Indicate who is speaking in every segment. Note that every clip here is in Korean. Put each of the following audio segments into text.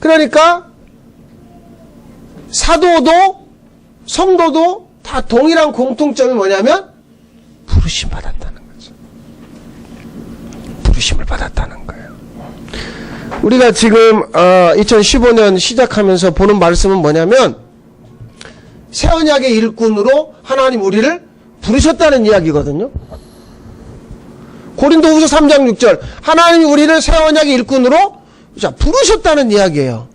Speaker 1: 그러니까 사도도 성도도 다 동일한 공통점이 뭐냐면 부르심 받았다는 거죠. 부르심을 받았다는 거예요. 우리가 지금 어, 2015년 시작하면서 보는 말씀은 뭐냐면 새 언약의 일꾼으로 하나님 우리를 부르셨다는 이야기거든요. 고린도후서 3장 6절 하나님이 우리를 새 언약의 일꾼으로 자, 부르셨다는 이야기예요.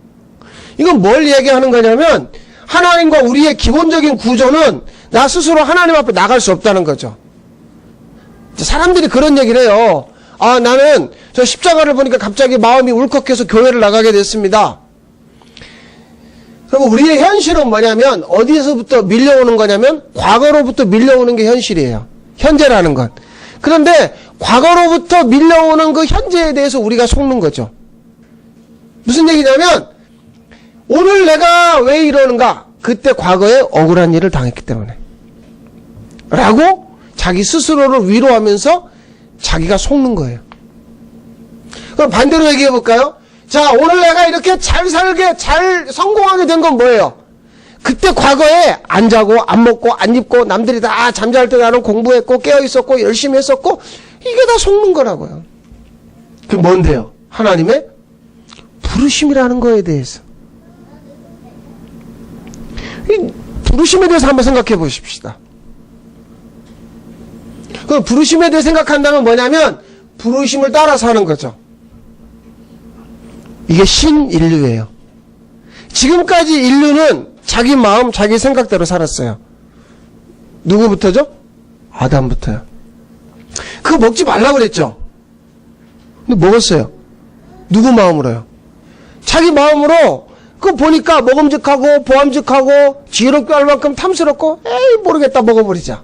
Speaker 1: 이건 뭘 얘기하는 거냐면 하나님과 우리의 기본적인 구조는 나 스스로 하나님 앞에 나갈 수 없다는 거죠. 사람들이 그런 얘기를 해요. 아, 나는 저 십자가를 보니까 갑자기 마음이 울컥해서 교회를 나가게 됐습니다. 그럼 우리의 현실은 뭐냐면 어디에서부터 밀려오는 거냐면 과거로부터 밀려오는 게 현실이에요. 현재라는 것. 그런데 과거로부터 밀려오는 그 현재에 대해서 우리가 속는 거죠. 무슨 얘기냐면 오늘 내가 왜 이러는가? 그때 과거에 억울한 일을 당했기 때문에. 라고 자기 스스로를 위로하면서 자기가 속는 거예요. 그럼 반대로 얘기해 볼까요? 자, 오늘 내가 이렇게 잘 살게, 잘 성공하게 된 건 뭐예요? 그때 과거에 안 자고, 안 먹고, 안 입고, 남들이 다 잠잘 때 나는 공부했고, 깨어 있었고, 열심히 했었고, 이게 다 속는 거라고요. 그 뭔데요? 하나님의 부르심이라는 거에 대해서. 이 부르심에 대해서 한번 생각해 보십시다. 그 부르심에 대해 생각한다면 뭐냐면 부르심을 따라서 하는 거죠. 이게 신인류예요. 지금까지 인류는 자기 마음, 자기 생각대로 살았어요. 누구부터죠? 아담부터요. 그거 먹지 말라고 그랬죠? 근데 먹었어요. 누구 마음으로요? 자기 마음으로 그 보니까 먹음직하고 보암직하고 지혜롭게 할 만큼 탐스럽고 에이 모르겠다 먹어버리자.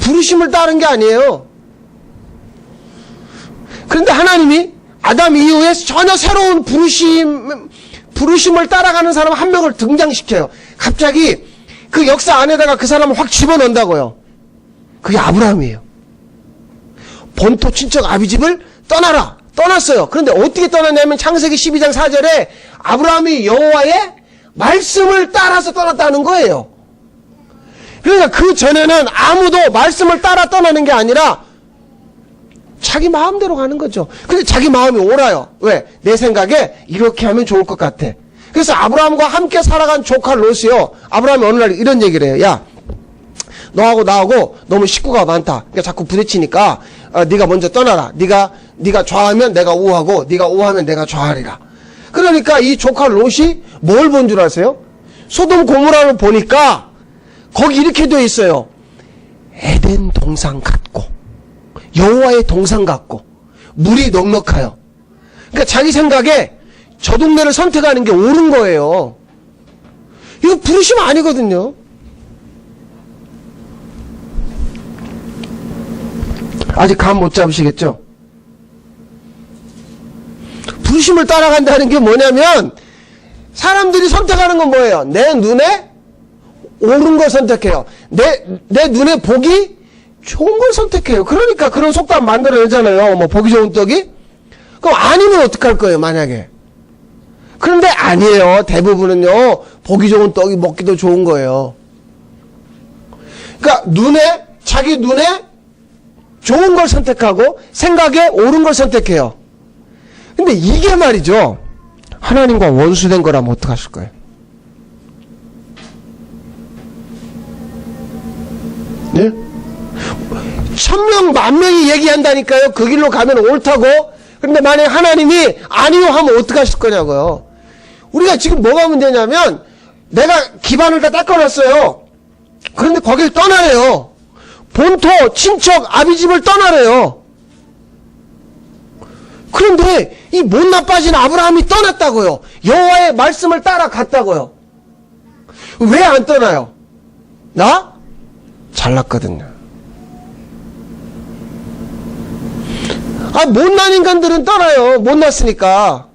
Speaker 1: 부르심을 따른 게 아니에요. 그런데 하나님이 아담 이후에 전혀 새로운 부르심, 부르심을 따라가는 사람 한 명을 등장시켜요. 갑자기 그 역사 안에다가 그 사람을 확 집어넣는다고요. 그게 아브라함이에요. 본토 친척 아비집을 떠나라. 떠났어요. 그런데 어떻게 떠났냐면 창세기 12장 4절에 아브라함이 여호와의 말씀을 따라서 떠났다는 거예요. 그러니까 그 전에는 아무도 말씀을 따라 떠나는 게 아니라 자기 마음대로 가는 거죠. 근데 자기 마음이 옳아요. 왜? 내 생각에 이렇게 하면 좋을 것 같아. 그래서 아브라함과 함께 살아간 조카 롯이요. 아브라함이 어느 날 이런 얘기를 해요. 야, 너하고 나하고 너무 식구가 많다. 그러니까 자꾸 부딪히니까 어, 네가 먼저 떠나라. 네가 네가 좌하면 내가 우하고 네가 우하면 내가 좌하리라. 그러니까 이 조카 롯이 뭘 본 줄 아세요? 소돔 고모라를 보니까 거기 이렇게 되어 있어요. 에덴 동상 같고 여호와의 동상 같고 물이 넉넉하여. 그러니까 자기 생각에 저 동네를 선택하는 게 옳은 거예요. 이거 부르심 아니거든요. 아직 감 못 잡으시겠죠? 부르심을 따라간다는 게 뭐냐면 사람들이 선택하는 건 뭐예요? 내 눈에 옳은 걸 선택해요. 내, 내 눈에 보기 좋은 걸 선택해요. 그러니까 그런 속담 만들어내잖아요. 뭐, 보기 좋은 떡이? 그럼 아니면 어떡할 거예요, 만약에? 그런데 아니에요. 대부분은요, 보기 좋은 떡이 먹기도 좋은 거예요. 그러니까 눈에, 자기 눈에 좋은 걸 선택하고 생각에 옳은 걸 선택해요. 근데 이게 말이죠. 하나님과 원수된 거라면 어떡하실 거예요? 네? 천명 만명이 얘기한다니까요. 그 길로 가면 옳다고. 근데 만약 하나님이 아니요 하면 어떡하실 거냐고요. 우리가 지금 뭐가 문제냐면 내가 기반을 다 닦아놨어요. 그런데 거길 떠나래요. 본토, 친척, 아비집을 떠나래요. 그런데 이 못 나 빠진 아브라함이 떠났다고요. 여호와의 말씀을 따라갔다고요. 왜 안 떠나요? 나 잘났거든요. 아 못난 인간들은 떠나요. 못났으니까.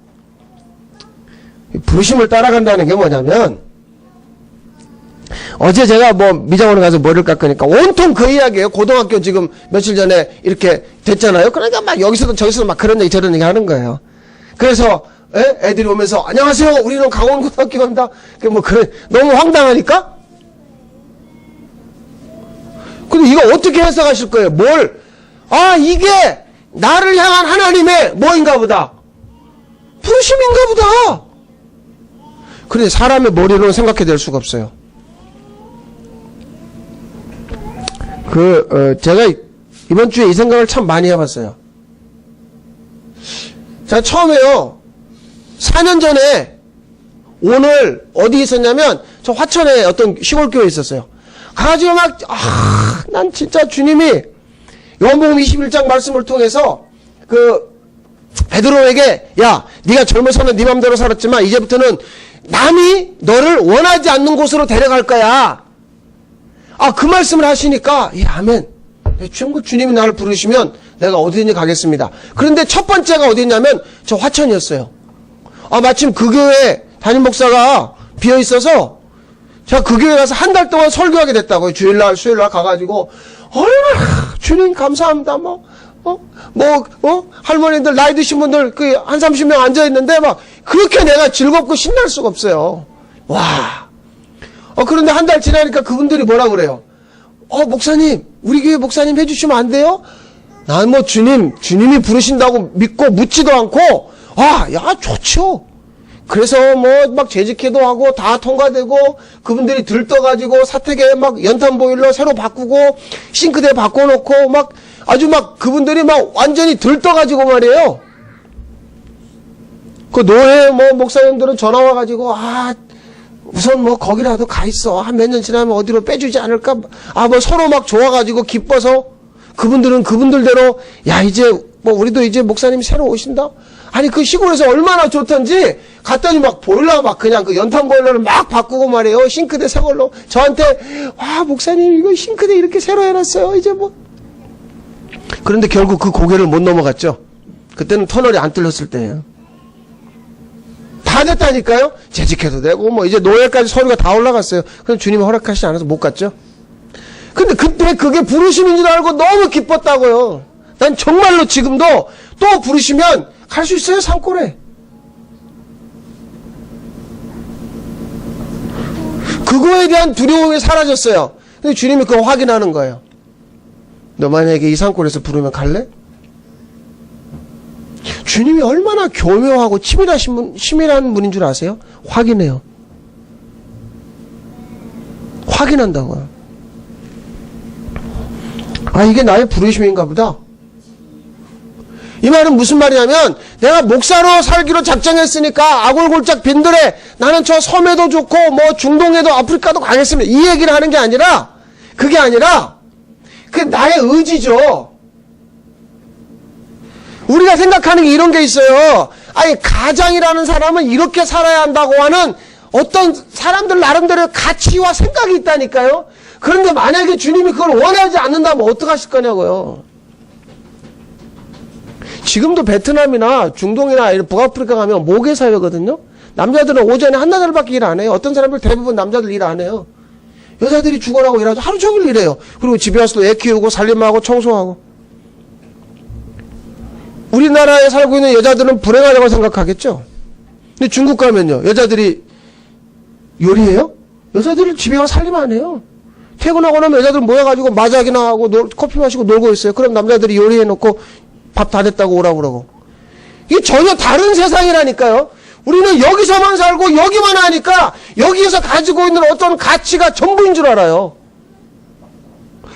Speaker 1: 부르심을 따라간다는 게 뭐냐면 어제 제가 뭐 미장원에 가서 머리를 깎으니까 온통 그 이야기예요. 고등학교 지금 며칠 전에 이렇게 됐잖아요. 그러니까 막 여기서도 저기서도 막 그런 얘기 저런 얘기 하는 거예요. 그래서 에? 애들이 오면서 안녕하세요. 우리는 강원고등학교 갑니다. 그뭐 그래 너무 황당하니까. 근데 이거 어떻게 해석하실 거예요? 뭘? 아 이게 나를 향한 하나님의 뭐인가 보다. 부르심인가 보다. 그런데 사람의 머리로는 생각해 낼 수가 없어요. 그, 어, 제가 이번 주에 이 생각을 참 많이 해봤어요. 자, 처음에요. 4년 전에 오늘 어디 있었냐면 저 화천에 어떤 시골교회에 있었어요. 가가지고 막, 아, 난 진짜 주님이 요한복음 21장 말씀을 통해서 그 베드로에게 야 네가 젊어서는 네 맘대로 살았지만 이제부터는 남이 너를 원하지 않는 곳으로 데려갈 거야. 아 그 말씀을 하시니까 예 아멘. 예, 주님 주님이 나를 부르시면 내가 어디든지 가겠습니다. 그런데 첫 번째가 어디냐면 저 화천이었어요. 아 마침 그 교회 담임 목사가 비어 있어서 제가 그 교회 가서 한 달 동안 설교하게 됐다고요. 주일날, 수요일날 가가지고, 얼마나, 주님 감사합니다. 뭐, 어, 뭐, 어, 할머니들, 나이 드신 분들, 그, 한 30명 앉아 있는데, 막, 그렇게 내가 즐겁고 신날 수가 없어요. 와. 어, 그런데 한 달 지나니까 그분들이 뭐라 그래요? 어, 목사님, 우리 교회 목사님 해주시면 안 돼요? 난 뭐 주님, 주님이 부르신다고 믿고 묻지도 않고, 아, 야, 좋죠. 그래서 뭐 막 재직회도 하고 다 통과되고 그분들이 들떠가지고 사택에 막 연탄 보일러 새로 바꾸고 싱크대 바꿔놓고 막 아주 막 그분들이 막 완전히 들떠가지고 말이에요. 그 노예 뭐 목사님들은 전화 와가지고 아 우선 뭐 거기라도 가 있어. 한 몇 년 지나면 어디로 빼주지 않을까? 아 뭐 서로 막 좋아가지고 기뻐서 그분들은 그분들대로 야 이제 뭐 우리도 이제 목사님이 새로 오신다? 아니 그 시골에서 얼마나 좋던지 갔더니 막 보일러 막 그냥 그 연탄 보일러를 막 바꾸고 말이에요. 싱크대 새 걸로. 저한테 와 목사님 이거 싱크대 이렇게 새로 해놨어요? 이제 뭐. 그런데 결국 그 고개를 못 넘어갔죠. 그때는 터널이 안 뚫렸을 때예요 다 됐다니까요 재직해도 되고 뭐 이제 노예까지 서류가 다 올라갔어요 그럼 주님이 허락하시지 않아서 못 갔죠 근데 그때 그게 부르심인 줄 알고 너무 기뻤다고요 난 정말로 지금도 또 부르시면 갈 수 있어요 산골에 그거에 대한 두려움이 사라졌어요. 근데 주님이 그거 확인하는 거예요. 너 만약에 이 산골에서 부르면 갈래? 주님이 얼마나 교묘하고 치밀하신 분, 치밀한 분인 줄 아세요? 확인해요. 확인한다고요. 아, 이게 나의 부르심인가 보다. 이 말은 무슨 말이냐면 내가 목사로 살기로 작정했으니까 아골골짝 빈들에 나는 저 섬에도 좋고 뭐 중동에도 아프리카도 가겠습니다. 이 얘기를 하는 게 아니라 그게 아니라 그 나의 의지죠. 우리가 생각하는 게 이런 게 있어요. 아니 가장이라는 사람은 이렇게 살아야 한다고 하는 어떤 사람들 나름대로 가치와 생각이 있다니까요. 그런데 만약에 주님이 그걸 원하지 않는다면 어떡하실 거냐고요. 지금도 베트남이나 중동이나 북아프리카 가면 모계 사회거든요. 남자들은 오전에 한나절밖에 일 안 해요. 어떤 사람들 대부분 남자들 일 안 해요. 여자들이 죽어나고 일하죠. 하루 종일 일해요. 그리고 집에 와서도 애 키우고 살림하고 청소하고. 우리나라에 살고 있는 여자들은 불행하다고 생각하겠죠. 근데 중국 가면요. 여자들이 요리해요? 여자들은 집에 와서 살림 안 해요. 퇴근하고 나면 여자들 모여가지고 마작이나 하고 놀- 커피 마시고 놀고 있어요. 그럼 남자들이 요리해놓고 밥 다 됐다고 오라고 그러고. 이게 전혀 다른 세상이라니까요. 우리는 여기서만 살고 여기만 하니까 여기에서 가지고 있는 어떤 가치가 전부인 줄 알아요.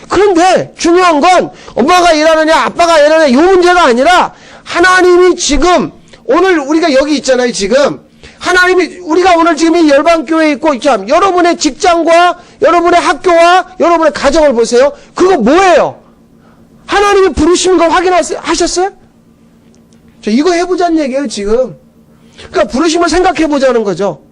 Speaker 1: 그런데 중요한 건 엄마가 일하느냐 아빠가 일하느냐 이 문제가 아니라 하나님이 지금 오늘 우리가 여기 있잖아요 지금. 하나님이 우리가 오늘 지금 이 열방교회에 있고 참 여러분의 직장과 여러분의 학교와 여러분의 가정을 보세요. 그거 뭐예요? 하나님이 부르시는 거 확인하셨어요? 저 이거 해보자는 얘기예요 지금. 그러니까 부르심을 생각해 보자는 거죠.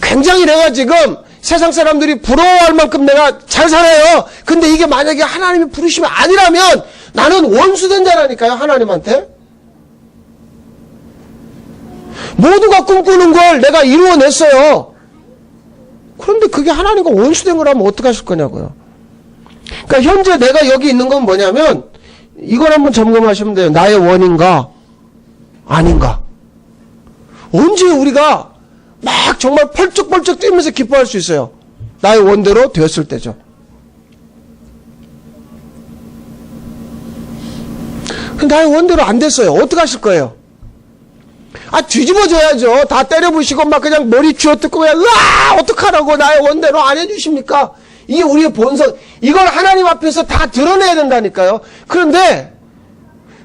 Speaker 1: 굉장히 내가 지금 세상 사람들이 부러워할 만큼 내가 잘 살아요. 근데 이게 만약에 하나님이 부르시면 아니라면 나는 원수된 자라니까요, 하나님한테. 모두가 꿈꾸는 걸 내가 이루어냈어요. 그런데 그게 하나님과 원수된 거라면 어떡하실 거냐고요. 그러니까 현재 내가 여기 있는 건 뭐냐면 이걸 한번 점검하시면 돼요. 나의 원인가 아닌가. 언제 우리가 막 정말 펄쩍펄쩍 뛰면서 기뻐할 수 있어요. 나의 원대로 되었을 때죠. 나의 원대로 안 됐어요. 어떻게 하실 거예요? 아, 뒤집어져야죠. 다 때려부시고 막 그냥 머리 쥐어뜯고 그냥, 으아! 어떡하라고 나의 원대로 안 해주십니까? 이게 우리의 본성. 이걸 하나님 앞에서 다 드러내야 된다니까요. 그런데,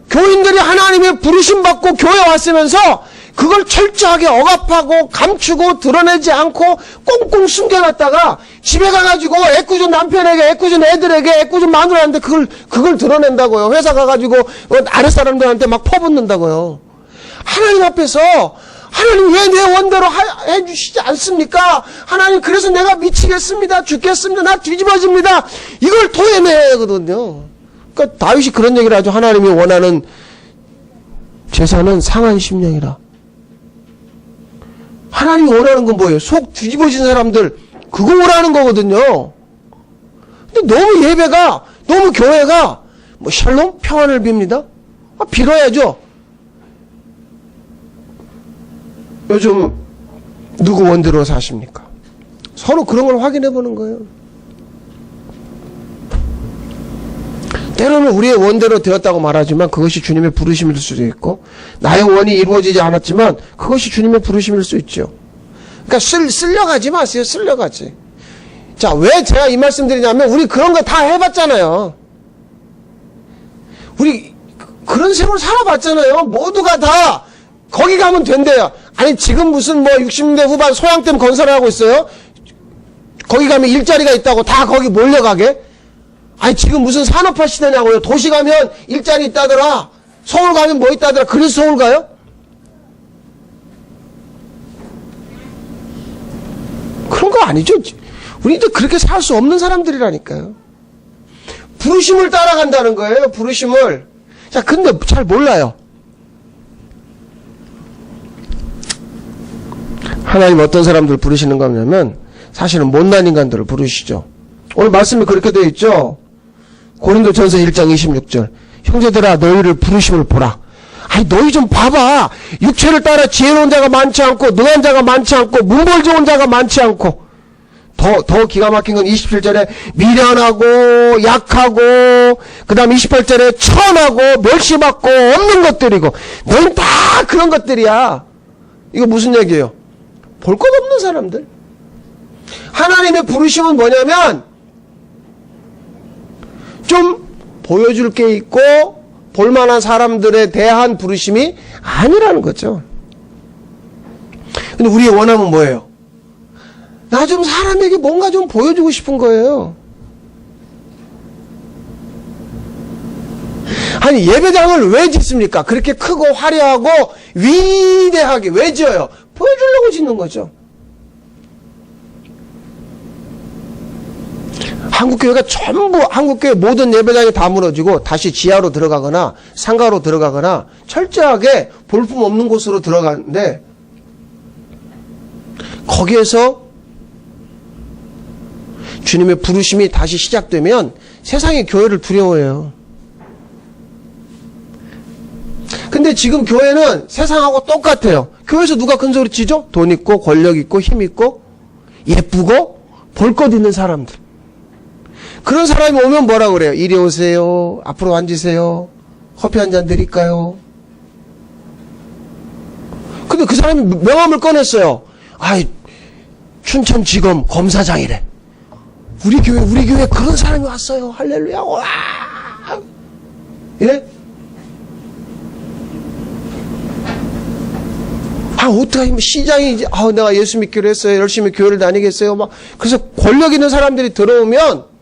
Speaker 1: 교인들이 하나님의 부르심 받고 교회 왔으면서 그걸 철저하게 억압하고 감추고 드러내지 않고 꽁꽁 숨겨놨다가 집에 가가지고 애꿎은 남편에게 애꿎은 애들에게 애꿎은 마누라한테 그걸 그걸 드러낸다고요. 회사 가가지고 어, 아랫 사람들한테 막 퍼붓는다고요. 하나님 앞에서 하나님 왜 내 원대로 하- 해주시지 않습니까? 하나님 그래서 내가 미치겠습니다. 죽겠습니다. 나 뒤집어집니다. 이걸 토해내야 하거든요. 그러니까 다윗이 그런 얘기를 하죠. 하나님이 원하는 제사는 상한 심령이라. 하나님이 원하는 건 뭐예요? 속 뒤집어진 사람들 그거 원하는 거거든요. 근데 너무 예배가 너무 교회가 뭐 샬롬 평안을 빕니다. 아, 빌어야죠. 요즘 누구 원대로 사십니까? 서로 그런 걸 확인해 보는 거예요. 때로는 우리의 원대로 되었다고 말하지만 그것이 주님의 부르심일 수도 있고 나의 원이 이루어지지 않았지만 그것이 주님의 부르심일 수 있죠. 그러니까 쓸, 쓸려가지 마세요. 쓸려가지. 자, 왜 제가 이 말씀 드리냐면 우리 그런 거 다 해봤잖아요. 우리 그런 생활 살아봤잖아요. 모두가 다 거기 가면 된대요. 아니 지금 무슨 뭐 60년대 후반 소양댐 건설하고 있어요. 거기 가면 일자리가 있다고 다 거기 몰려가게. 아니 지금 무슨 산업화 시대냐고요. 도시 가면 일자리 있다더라. 서울 가면 뭐 있다더라. 그래서 서울 가요? 그런 거 아니죠. 우리도 그렇게 살 수 없는 사람들이라니까요. 부르심을 따라간다는 거예요. 부르심을. 자, 근데 잘 몰라요. 하나님 어떤 사람들 부르시는 거냐면 사실은 못난 인간들을 부르시죠. 오늘 말씀이 그렇게 되어 있죠. 고린도전서 1장 26절. 형제들아 너희를 부르심을 보라. 아니 너희 좀 봐봐. 육체를 따라 지혜로운 자가 많지 않고 능한 자가 많지 않고 문벌 좋은 자가 많지 않고 더, 더 기가 막힌 건 27절에 미련하고 약하고 그 다음 28절에 천하고 멸시받고 없는 것들이고 너희는 다 그런 것들이야. 이거 무슨 얘기예요? 볼 것 없는 사람들. 하나님의 부르심은 뭐냐면 좀 보여줄 게 있고 볼만한 사람들에 대한 부르심이 아니라는 거죠. 근데 우리의 원함은 뭐예요? 나 좀 사람에게 뭔가 좀 보여주고 싶은 거예요. 아니 예배당을 왜 짓습니까? 그렇게 크고 화려하고 위대하게 왜 지어요? 보여주려고 짓는 거죠. 한국교회가 전부 한국교회 모든 예배당이 다 무너지고 다시 지하로 들어가거나 상가로 들어가거나 철저하게 볼품 없는 곳으로 들어가는데 거기에서 주님의 부르심이 다시 시작되면 세상의 교회를 두려워해요. 근데 지금 교회는 세상하고 똑같아요. 교회에서 누가 큰 소리 치죠? 돈 있고 권력 있고 힘 있고 예쁘고 볼 것 있는 사람들. 그런 사람이 오면 뭐라 그래요? 이리 오세요. 앞으로 앉으세요. 커피 한 잔 드릴까요? 근데 그 사람이 명함을 꺼냈어요. 아이, 춘천지검 검사장이래. 우리 교회, 우리 교회 그런 사람이 왔어요. 할렐루야. 와! 예? 아, 어떡하면 시장이 이제, 아, 내가 예수 믿기로 했어요. 열심히 교회를 다니겠어요. 막, 그래서 권력 있는 사람들이 들어오면,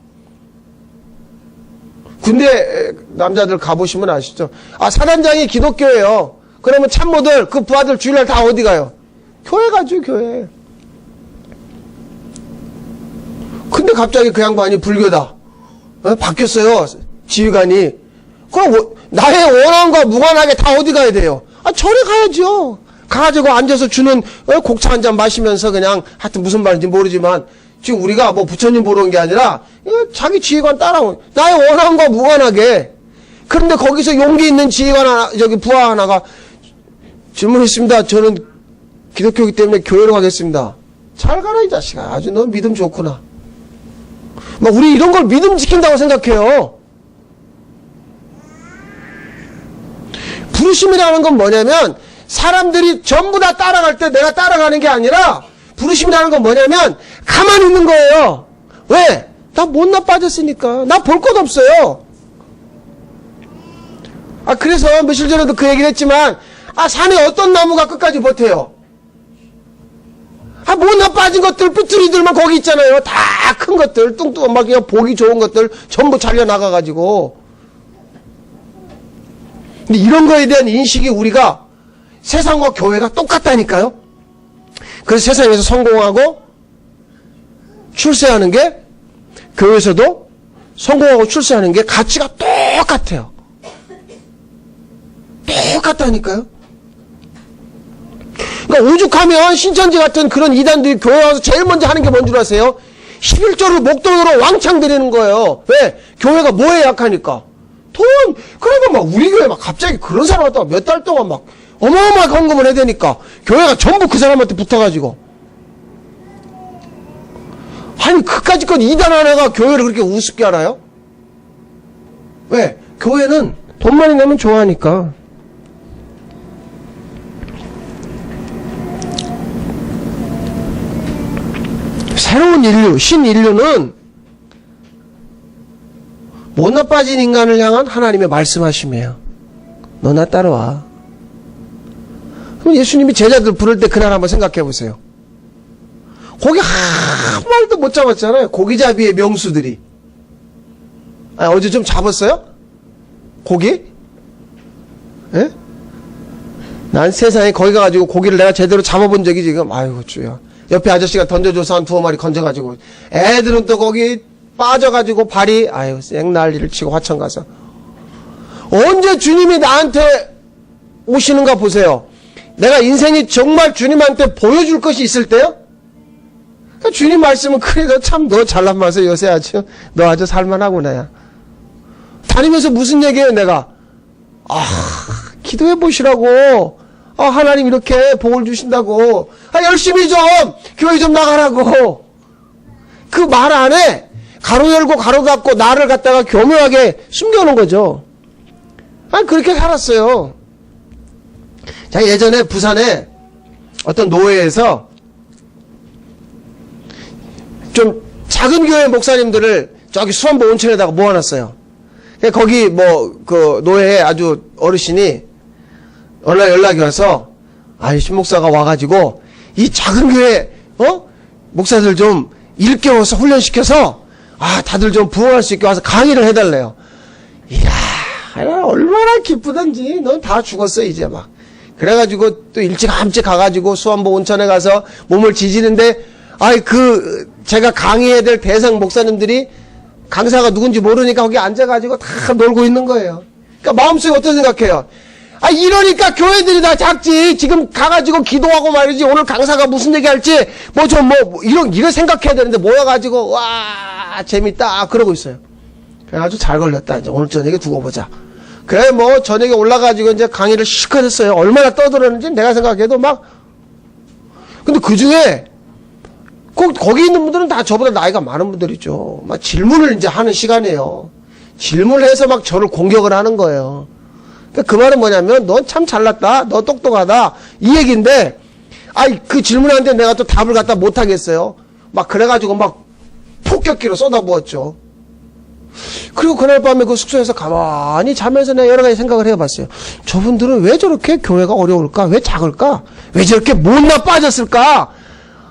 Speaker 1: 군대 남자들 가보시면 아시죠? 아, 사단장이 기독교예요. 그러면 참모들, 그 부하들 주일날 다 어디 가요? 교회 가죠, 교회. 근데 갑자기 그 양반이 불교다. 어? 바뀌었어요. 지휘관이. 그럼 뭐, 나의 원함과 무관하게 다 어디 가야 돼요? 아, 절에 가야죠. 가지고 앉아서 주는 어, 곡차 한 잔 마시면서 그냥 하여튼 무슨 말인지 모르지만 지금 우리가 뭐 부처님 보러 온 게 아니라 어, 자기 지휘관 따라온 나의 원함과 무관하게 그런데 거기서 용기 있는 지휘관 하나 저기 부하 하나가 질문 있습니다. 저는 기독교이기 때문에 교회로 가겠습니다. 잘 가라 이 자식아. 아주 너 믿음 좋구나. 막 우리 이런 걸 믿음 지킨다고 생각해요. 부르심이라는 건 뭐냐면 사람들이 전부 다 따라갈 때 내가 따라가는 게 아니라 부르심이라는 건 뭐냐면 가만히 있는 거예요. 왜? 나 못나 빠졌으니까. 나 볼 것 없어요. 아 그래서 며칠 전에도 그 얘기를 했지만 아 산에 어떤 나무가 끝까지 버텨요. 아 못나 빠진 것들 삐뚤이들만 거기 있잖아요. 다 큰 것들 뚱뚱한 막 그냥 보기 좋은 것들 전부 잘려 나가 가지고 근데 이런 거에 대한 인식이 우리가 세상과 교회가 똑같다니까요. 그래서 세상에서 성공하고 출세하는 게 교회에서도 성공하고 출세하는 게 가치가 똑같아요. 똑같다니까요. 그러니까 오죽하면 신천지 같은 그런 이단들이 교회 와서 제일 먼저 하는 게 뭔 줄 아세요? 11조를 목돈으로 왕창 드리는 거예요. 왜? 교회가 뭐에 약하니까? 돈! 그러니까 막 우리 교회 막 갑자기 그런 사람 갖다가 몇 달 동안 막 어마어마하게 헌금을 해야 되니까 교회가 전부 그 사람한테 붙어가지고 아니 그까짓 건 이단 하나가 교회를 그렇게 우습게 알아요? 왜? 교회는 돈 많이 내면 좋아하니까 새로운 인류, 신인류는 못 나 빠진 인간을 향한 하나님의 말씀하심이에요. 너나 따라와. 그럼 예수님이 제자들 부를 때 그날 한번 생각해 보세요. 고기 한 마리도 못 잡았잖아요. 고기잡이의 명수들이. 아, 어제 좀 잡았어요? 고기? 예? 난 세상에 거기 가가지고 고기를 내가 제대로 잡아본 적이 지금, 아이고, 주야. 옆에 아저씨가 던져줘서 한 두어 마리 건져가지고, 애들은 또 거기 빠져가지고 발이, 아유, 생난리를 치고 화천 가서. 언제 주님이 나한테 오시는가 보세요. 내가 인생이 정말 주님한테 보여줄 것이 있을 때요? 그러니까 주님 말씀은 그래, 너 참, 너 잘난 맛에 요새 아주, 너 아주 살만하구나, 야. 다니면서 무슨 얘기해요, 내가? 아, 기도해 보시라고. 아, 하나님 이렇게 복을 주신다고. 아, 열심히 좀, 교회 좀 나가라고. 그 말 안에 가로 열고 가로 닫고 나를 갖다가 교묘하게 숨겨놓은 거죠. 아, 그렇게 살았어요. 자, 예전에 부산에 어떤 노회에서 좀 작은 교회 목사님들을 저기 수원보 온천에다가 모아놨어요. 그러니까 거기 뭐 그 노회에 아주 어르신이 어느 날 연락이 와서 아이 신목사가 와가지고 이 작은 교회 어 목사들 좀 일깨워서 훈련시켜서 아 다들 좀 부흥할 수 있게 와서 강의를 해달래요. 이야 얼마나 기쁘던지 넌 다 죽었어 이제 막 그래가지고 또 일찌감치 가가지고 수원보 온천에 가서 몸을 지지는데 아이 그 제가 강의해야 될 대상 목사님들이 강사가 누군지 모르니까 거기 앉아가지고 다 놀고 있는 거예요. 그러니까 마음속에 어떤 생각해요? 아 이러니까 교회들이 다 작지. 지금 가가지고 기도하고 말이지. 오늘 강사가 무슨 얘기할지 뭐 좀뭐 이런 이런 생각해야 되는데 모여가지고 와 재밌다 그러고 있어요. 그래 아주 잘 걸렸다. 이제 오늘 저녁에 두고 보자. 그래 뭐 저녁에 올라가지고 이제 강의를 실컷 했어요. 얼마나 떠들었는지 내가 생각해도 막 근데 그 중에 꼭 거기 있는 분들은 다 저보다 나이가 많은 분들이죠. 막 질문을 이제 하는 시간이에요. 질문을 해서 막 저를 공격을 하는 거예요. 그 말은 뭐냐면 넌 참 잘났다. 너 똑똑하다. 이 얘기인데 아이 그 질문하는데 내가 또 답을 갖다 못 하겠어요. 막 그래 가지고 막 폭격기로 쏟아부었죠. 그리고 그날 밤에 그 숙소에서 가만히 자면서 내가 여러 가지 생각을 해봤어요. 저분들은 왜 저렇게 교회가 어려울까? 왜 작을까? 왜 저렇게 못나 빠졌을까?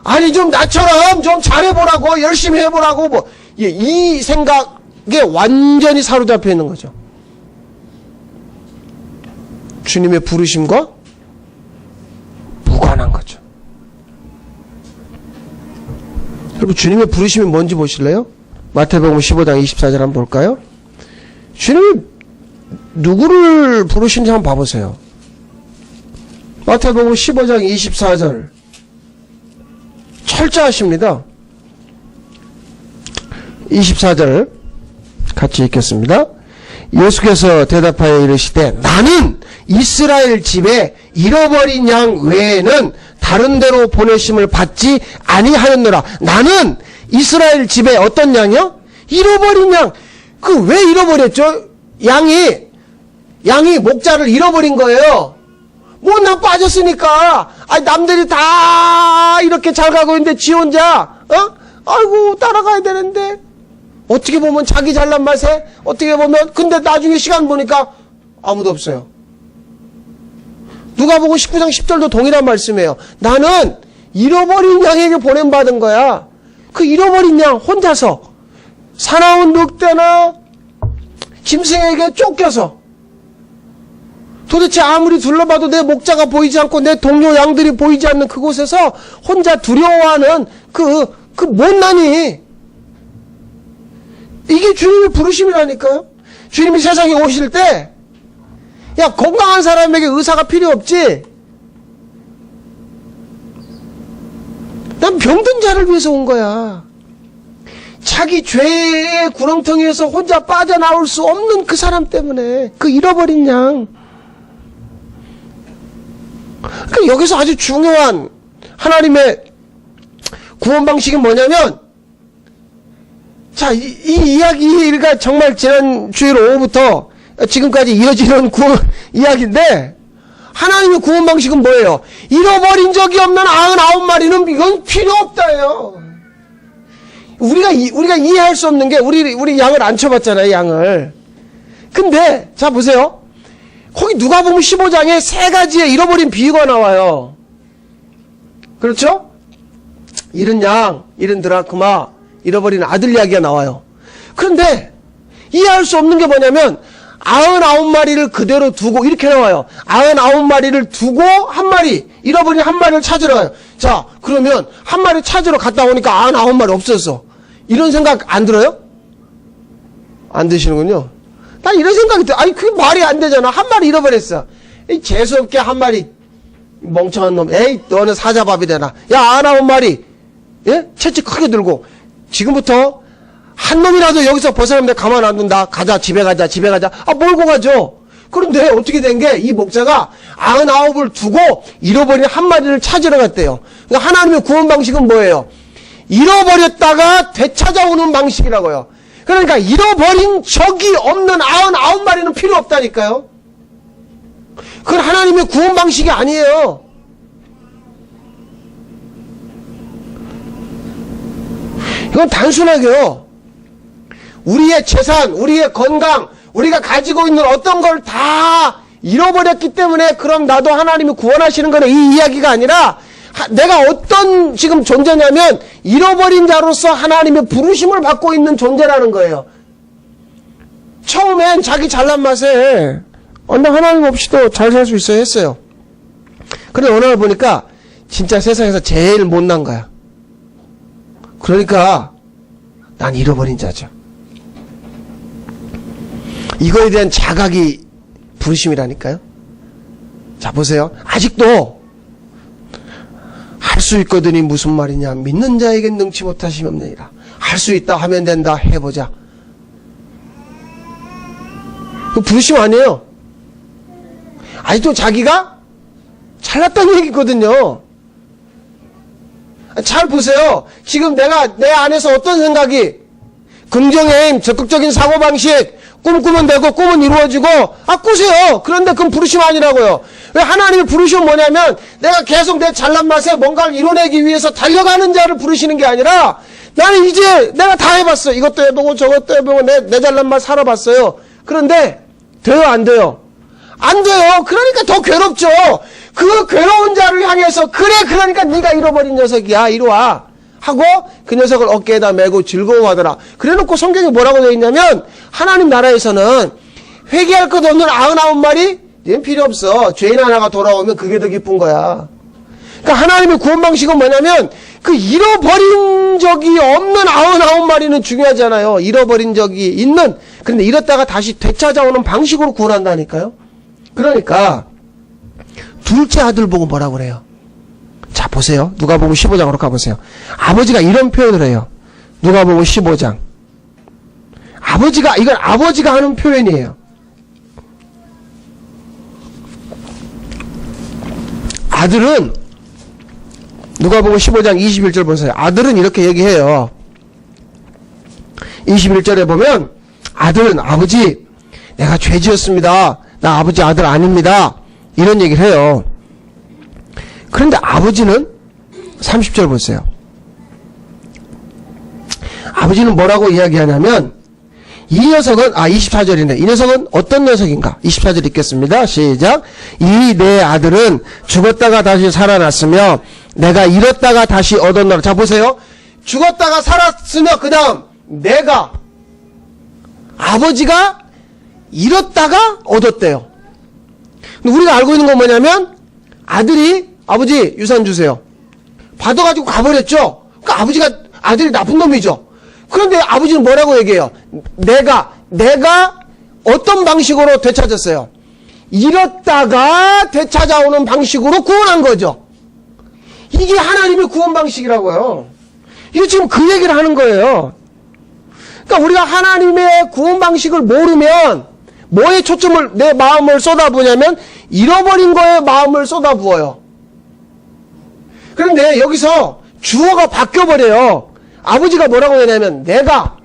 Speaker 1: 아니 좀 나처럼 좀 잘해보라고 열심히 해보라고 뭐 이 생각에 완전히 사로잡혀 있는 거죠. 주님의 부르심과 무관한 거죠. 여러분 주님의 부르심이 뭔지 보실래요? 마태복음 15장 24절 한번 볼까요? 주님이 누구를 부르신지 한번 봐보세요. 마태복음 15장 24절. 철저하십니다. 24절 같이 읽겠습니다. 예수께서 대답하여 이르시되 나는 이스라엘 집에 잃어버린 양 외에는 다른 데로 보내심을 받지 아니하였노라. 나는 이스라엘 집에 어떤 양이요? 잃어버린 양. 그 왜 잃어버렸죠? 양이 양이 목자를 잃어버린 거예요. 뭐나 빠졌으니까. 아 남들이 다 이렇게 잘 가고 있는데 지 혼자 어? 아이고 따라가야 되는데 어떻게 보면 자기 잘난 맛에 어떻게 보면 근데 나중에 시간 보니까 아무도 없어요. 누가 보고 19장 10절도 동일한 말씀이에요. 나는 잃어버린 양에게 보냄받은 거야. 그 잃어버린 양 혼자서 사나운 늑대나 짐승에게 쫓겨서 도대체 아무리 둘러봐도 내 목자가 보이지 않고 내 동료 양들이 보이지 않는 그곳에서 혼자 두려워하는 그, 그 못난이 이게 주님의 부르심이라니까요. 주님이 세상에 오실 때, 야, 건강한 사람에게 의사가 필요 없지? 난 병든 자를 위해서 온 거야. 자기 죄의 구렁텅이에서 혼자 빠져나올 수 없는 그 사람 때문에, 그 잃어버린 양. 그 여기서 아주 중요한 하나님의 구원 방식이 뭐냐면, 자, 이, 이 이야기가 정말 지난 주일 오후부터 지금까지 이어지는 구원 이야기인데, 하나님의 구원 방식은 뭐예요? 잃어버린 적이 없는 99마리는 이건 필요 없다예요. 우리가, 이- 우리가 이해할 수 없는 게, 우리, 우리 양을 안 쳐봤잖아요, 양을. 근데, 자, 보세요. 거기 누가 보면 15장에 세 가지의 잃어버린 비유가 나와요. 그렇죠? 잃은 양, 잃은 드라크마, 잃어버린 아들 이야기가 나와요. 그런데 이해할 수 없는 게 뭐냐면 99마리를 그대로 두고 이렇게 나와요. 99마리를 두고 한 마리, 잃어버린 한 마리를 찾으러 가요. 자, 그러면 한 마리 찾으러 갔다 오니까 99마리 없었어. 이런 생각 안 들어요? 안 드시는군요. 난 이런 생각이 들어. 아니, 그게 말이 안 되잖아. 한 마리 잃어버렸어. 이 재수없게 한 마리 멍청한 놈. 에이, 너는 사자밥이 되나. 야, 아나운 마리. 예? 채찍 크게 들고. 지금부터 한 놈이라도 여기서 벗어나면 내가 가만 안 둔다. 가자, 집에 가자, 집에 가자. 아, 몰고 가죠. 그런데 어떻게 된 게 이 목자가 아흔아홉을 두고 잃어버린 한 마리를 찾으러 갔대요. 그러니까 하나님의 구원 방식은 뭐예요? 잃어버렸다가 되찾아오는 방식이라고요. 그러니까 잃어버린 적이 없는 아흔아홉 마리는 필요 없다니까요. 그건 하나님의 구원 방식이 아니에요. 이건 단순하게요. 우리의 재산, 우리의 건강, 우리가 가지고 있는 어떤 걸 다 잃어버렸기 때문에 그럼 나도 하나님이 구원하시는 거는 이 이야기가 아니라 하- 내가 어떤 지금 존재냐면 잃어버린 자로서 하나님의 부르심을 받고 있는 존재라는 거예요. 처음엔 자기 잘난 맛에 어, 나 하나님 없이도 잘 살 수 있어 했어요. 그런데 어느 날 보니까 진짜 세상에서 제일 못난 거야. 그러니까 난 잃어버린 자죠. 이거에 대한 자각이 부르심이라니까요. 자 보세요. 아직도 할 수 있거든이 무슨 말이냐. 믿는 자에겐 능치 못하심이 없느니라. 할 수 있다 하면 된다. 해보자. 그 부르심 아니에요. 아직도 자기가 잘났다는 얘기거든요. 잘 보세요. 지금 내가 내 안에서 어떤 생각이 긍정의 힘, 적극적인 사고방식, 꿈꾸면 되고 꿈은 이루어지고 아 꾸세요. 그런데 그건 부르심 아니라고요. 왜 하나님의 부르심은 뭐냐면 내가 계속 내 잘난 맛에 뭔가를 이뤄내기 위해서 달려가는 자를 부르시는 게 아니라 나는 이제 내가 다 해봤어. 이것도 해보고 저것도 해보고 내, 내 잘난 맛 살아봤어요. 그런데 돼요 안 돼요? 안 돼요. 그러니까 더 괴롭죠. 그 괴로운 자를 향해서 그래 그러니까 네가 잃어버린 녀석이야. 이리 와. 하고 그 녀석을 어깨에다 메고 즐거워하더라. 그래놓고 성경에 뭐라고 되어 있냐면 하나님 나라에서는 회개할 것 없는 아흔아홉 마리 얘는 필요 없어. 죄인 하나가 돌아오면 그게 더 기쁜 거야. 그러니까 하나님의 구원 방식은 뭐냐면 그 잃어버린 적이 없는 아흔아홉 마리는 중요하잖아요. 잃어버린 적이 있는 그런데 잃었다가 다시 되찾아오는 방식으로 구원한다니까요. 그러니까 둘째 아들 보고 뭐라고 그래요? 자, 보세요. 누가 보면 15장으로 가보세요. 아버지가 이런 표현을 해요. 누가 보면 15장. 아버지가, 이건 아버지가 하는 표현이에요. 아들은, 누가 보면 15장 21절 보세요. 아들은 이렇게 얘기해요. 21절에 보면, 아들은 아버지, 내가 죄 지었습니다. 나 아버지 아들 아닙니다. 이런 얘기를 해요. 그런데 아버지는 30절 보세요. 아버지는 뭐라고 이야기하냐면 이 녀석은 아 24절이네. 이 녀석은 어떤 녀석인가? 24절 읽겠습니다. 시작. 이 내 아들은 죽었다가 다시 살아났으며 내가 잃었다가 다시 얻었노라. 자 보세요. 죽었다가 살았으며 그다음 내가 아버지가 잃었다가 얻었대요. 우리가 알고 있는 건 뭐냐면 아들이 아버지 유산 주세요. 받아가지고 가버렸죠. 그러니까 아버지가 아들이 나쁜 놈이죠. 그런데 아버지는 뭐라고 얘기해요? 내가 내가 어떤 방식으로 되찾았어요? 잃었다가 되찾아오는 방식으로 구원한 거죠. 이게 하나님의 구원 방식이라고요. 이게 지금 그 얘기를 하는 거예요. 그러니까 우리가 하나님의 구원 방식을 모르면 뭐에 초점을 내 마음을 쏟아부냐면 잃어버린 거에 마음을 쏟아부어요. 그런데 여기서 주어가 바뀌어 버려요. 아버지가 뭐라고 하냐면 내가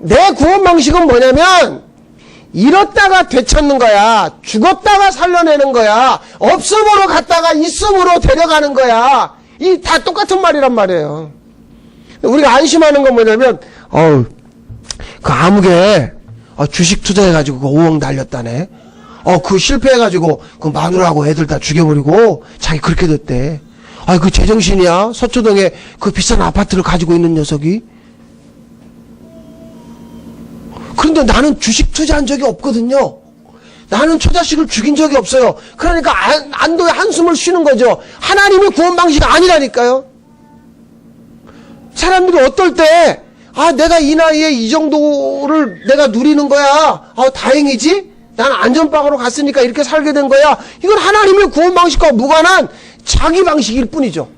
Speaker 1: 내 구원 방식은 뭐냐면 잃었다가 되찾는 거야. 죽었다가 살려내는 거야. 없음으로 갔다가 있음으로 데려가는 거야. 이 다 똑같은 말이란 말이에요. 우리가 안심하는 건 뭐냐면 어우 그 아무개 어, 주식 투자해가지고 그 5억 날렸다네. 어, 그 실패해가지고 그 마누라하고 애들 다 죽여버리고 자기 그렇게 됐대. 아, 그 제정신이야. 서초동에 그 비싼 아파트를 가지고 있는 녀석이. 그런데 나는 주식 투자한 적이 없거든요. 나는 처자식을 죽인 적이 없어요. 그러니까 안, 안도의 한숨을 쉬는 거죠. 하나님의 구원 방식이 아니라니까요. 사람들이 어떨 때, 아, 내가 이 나이에 이 정도를 내가 누리는 거야. 아, 다행이지? 나는 안전빵으로 갔으니까 이렇게 살게 된 거야. 이건 하나님의 구원 방식과 무관한 자기 방식일 뿐이죠.